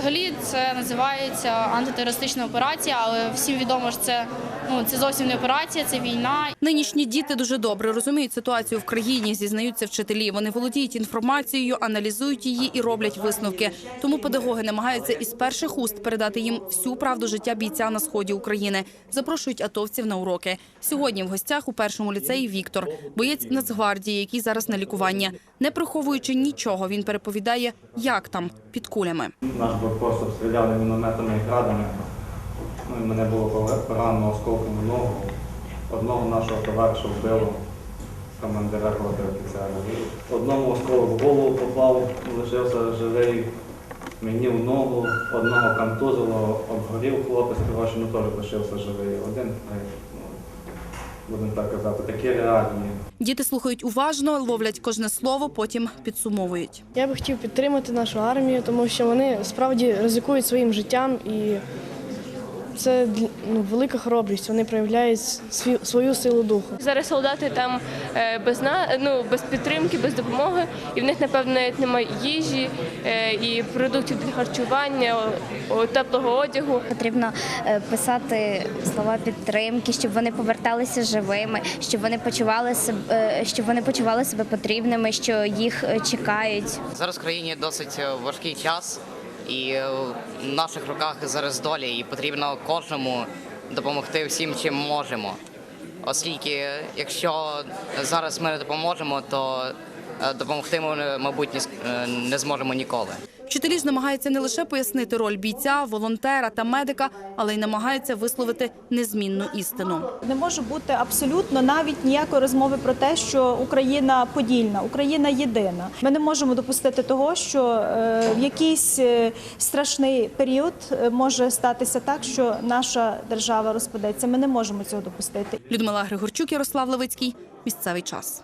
Взагалі це називається антитерористична операція, але всім відомо що це ну це зовсім не операція, це війна. Нинішні діти дуже добре розуміють ситуацію в країні, зізнаються вчителі. Вони володіють інформацією, аналізують її і роблять висновки. Тому педагоги намагаються із перших уст передати їм всю правду життя бійця на сході України. Запрошують атовців на уроки. Сьогодні в гостях у першому ліцеї Віктор, боєць Нацгвардії, який зараз на лікуванні. Не приховуючи нічого, він переповідає, як там під кулями. Блокпост обстріляли мінометами і градами. Ну, і мене було поранено осколком ногу. Одного нашого товариша вбило командира роти офіцера. Одному осколок в голову попав, лишився живий. Мені в ногу, одного контузило, обгорів хлопець, коротше, ну теж лишився живий. Один, будемо так казати, такі реальні. Діти слухають уважно, ловлять кожне слово, потім підсумовують. Я би хотів підтримати нашу армію, тому що вони справді ризикують своїм життям і це ну, велика хоробрість. Вони проявляють сві- свою силу духу. Зараз солдати там е, без на ну без підтримки, без допомоги, і в них напевно навіть немає їжі е, і продуктів для харчування, теплого одягу. Потрібно е, писати слова підтримки, щоб вони поверталися живими, щоб вони почували себе, щоб вони почували себе потрібними, що їх чекають. Зараз в країні досить важкий час, і в наших руках зараз доля, і потрібно кожному допомогти всім, чим можемо. Оскільки, якщо зараз ми не допоможемо, то допомогти ми, мабуть, не с- е, не зможемо ніколи. Вчителі ж намагаються не лише пояснити роль бійця, волонтера та медика, але й намагаються висловити незмінну істину. Не може бути абсолютно навіть ніякої розмови про те, що Україна подільна, Україна єдина. Ми не можемо допустити того, що е, в якийсь е, страшний період е, може статися так, що наша держава розпадеться. Ми не можемо цього допустити. Людмила Григорчук, Ярослав Левицький. Місцевий час.